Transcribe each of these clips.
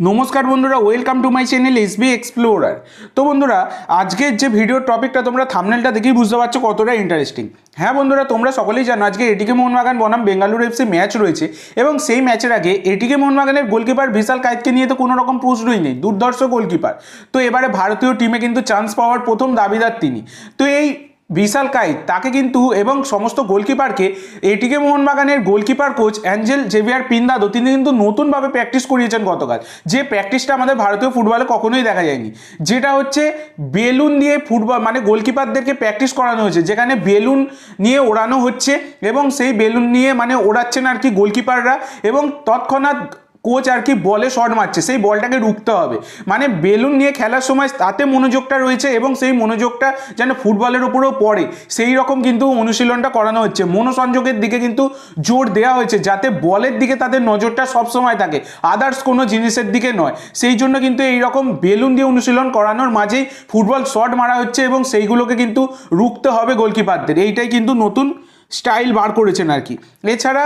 নমস্কার বন্ধুরা welcome to my channel S B explorer তো বন্ধুরা, আজকের যে ভিডিওর টপিকটা তোমরা থামনেলটা দেখেই বুঝতে পারছ কতটা ইন্টারেস্টিং হ্যাঁ বন্ধুরা, তোমরা সকলেই জানো আজকে এটিকে মোহনবাগান বনাম বেঙ্গালুরু এফসি ম্যাচ রয়েছে এবং সেই ম্যাচের আগে এটিকে মোহনবাগানের গোলকিপার বিশাল কায়েতকে নিয়ে তো কোনো রকম প্রশ্নই নেই, দুর্ধর্ষ গোলকিপার তো এবারে ভারতীয় টিমে কিন্তু চান্স পাওয়ার প্রথম দাবিদার তিনি। তো এই বিশাল কাইত তাকে কিন্তু এবং সমস্ত গোলকিপারকে, এটিকে মোহনবাগানের goalkeeper coach Angel Javier Pindado, তিনি কিন্তু নতুনভাবে প্র্যাকটিস করিয়েছেন গতকাল। যে প্র্যাকটিসটা আমাদের ভারতীয় ফুটবলে কখনোই দেখা যায়নি। যেটা হচ্ছে বেলুন দিয়ে ফুটবল মানে গোলকিপারদেরকে প্র্যাকটিস করানো হয়েছে, যেখানে বেলুন নিয়ে ওড়ানো হচ্ছে এবং সেই বেলুন নিয়ে মানে ওড়াচ্ছেন আর কি গোলকিপাররা এবং তৎক্ষণাৎ কোচ আর কি বলে শট মারছে, সেই বলটাকে রুখতে হবে। মানে বেলুন নিয়ে খেলার সময় তাতে মনোযোগটা রয়েছে এবং সেই মনোযোগটা যেন ফুটবলের উপরেও পড়ে, সেই রকম কিন্তু অনুশীলনটা করানো হচ্ছে। মনোসংযোগের দিকে কিন্তু জোর দেওয়া হয়েছে, যাতে বলের দিকে তাদের নজরটা সবসময় থাকে আদার্স কোনো জিনিসের দিকে নয়। সেই জন্য কিন্তু এই রকম বেলুন দিয়ে অনুশীলন করানোর মাঝেই ফুটবল শট মারা হচ্ছে এবং সেইগুলোকে কিন্তু রুখতে হবে গোলকিপারদের এইটাই কিন্তু নতুন স্টাইল বার করেছেন আর কি। এছাড়া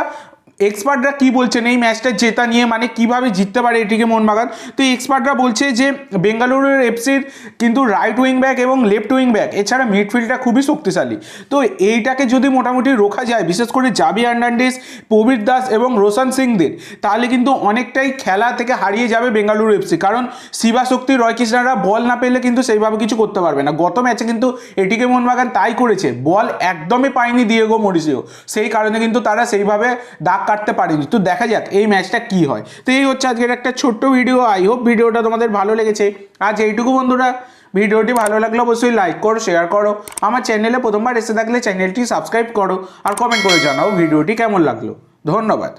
এক্সপার্টরা কি বলছেন? এই ম্যাচটা জেতা নিয়ে মানে কীভাবে জিততে পারে এটিকে মোহনবাগান? তো এক্সপার্টরা বলছে যে, বেঙ্গালুরুর এফসির কিন্তু রাইট উইং ব্যাক এবং লেফট উইং ব্যাক এছাড়া মিডফিল্ডটা খুবই শক্তিশালী। তো এইটাকে যদি মোটামুটি রোখা যায়, বিশেষ করে জাবি আর্নান্ডেস প্রবীর দাস এবং রোশন সিংদের, তাহলে কিন্তু অনেকটাই খেলা থেকে হারিয়ে যাবে বেঙ্গালুরু এফসি। কারণ শিবা শক্তি রয় কৃষ্ণারা বল না পেলে কিন্তু সেইভাবে কিছু করতে পারবে না। গত ম্যাচে কিন্তু এটিকে মোহনবাগান তাই করেছে। বল একদমই পায়নি দিয়ে দিয়েগো মরিসিও সেই কারণে কিন্তু তারা সেইভাবে দাগ কাটতে পারিনি। তো দেখা যাক এই ম্যাচটা কি হয়। তো এই হচ্ছে আজকের একটা ছোট্ট ভিডিও আই হোপ ভিডিওটা তোমাদের ভালো লেগেছে। আজ এইটুকু বন্ধুরা। ভিডিওটি ভালো লাগলে অবশ্যই লাইক করো শেয়ার করো। আমার চ্যানেলে প্রথমবার এসে থাকলে চ্যানেলটি সাবস্ক্রাইব করো আর কমেন্ট করে জানাও ভিডিওটি কেমন লাগল। ধন্যবাদ।